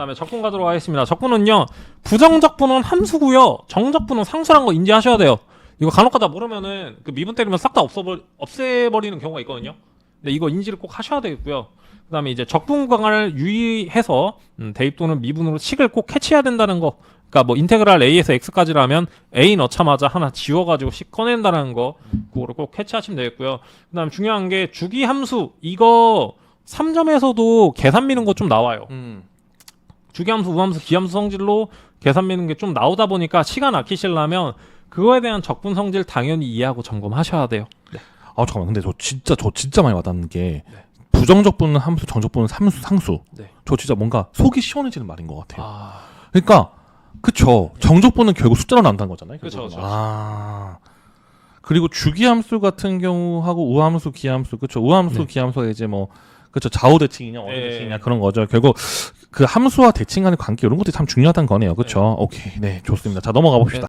그다음에 적분 가도록 하겠습니다. 적분은요 부정적분은 함수고요. 정적분은 상수라는 거 인지하셔야 돼요. 이거 간혹가다 모르면은 그 미분 때리면 싹 다 없어버 없애버리는 경우가 있거든요. 근데 이거 인지를 꼭 하셔야 되겠고요. 그다음에 이제 적분 구간을 유의해서 음, 대입 또는 미분으로 식을 꼭 캐치해야 된다는 거. 그러니까 뭐 인테그랄 a에서 x까지라면 a 넣자마자 하나 지워가지고 식 꺼낸다는 거 그거를 꼭 캐치하시면 되겠고요. 그다음 중요한 게 주기 함수 이거 3점에서도 계산 미는 거 좀 나와요. 음. 주기함수, 우함수, 기함수 성질로 계산 미는 게 좀 나오다 보니까 시간 아끼시려면 그거에 대한 적분 성질 당연히 이해하고 점검하셔야 돼요. 아 잠깐만 근데 저 진짜 저 진짜 많이 와닿는 게 부정적분은 함수, 정적분은 삼수, 상수. 네. 저 진짜 뭔가 속이 시원해지는 말인 것 같아요. 아, 그러니까 그쵸 정적분은 결국 숫자로 난다는 거잖아요. 그쵸. 아 그리고 주기함수 같은 경우하고 우함수, 기함수 그쵸 우함수, 네. 기함수가 이제 뭐 그쵸 좌우 대칭이냐 어느 예. 대칭이냐 그런 거죠. 결국 그 함수와 대칭 간의 관계 이런 것들이 참 중요하다는 거네요. 그쵸? 오케이 네 좋습니다. 자 넘어가 봅시다.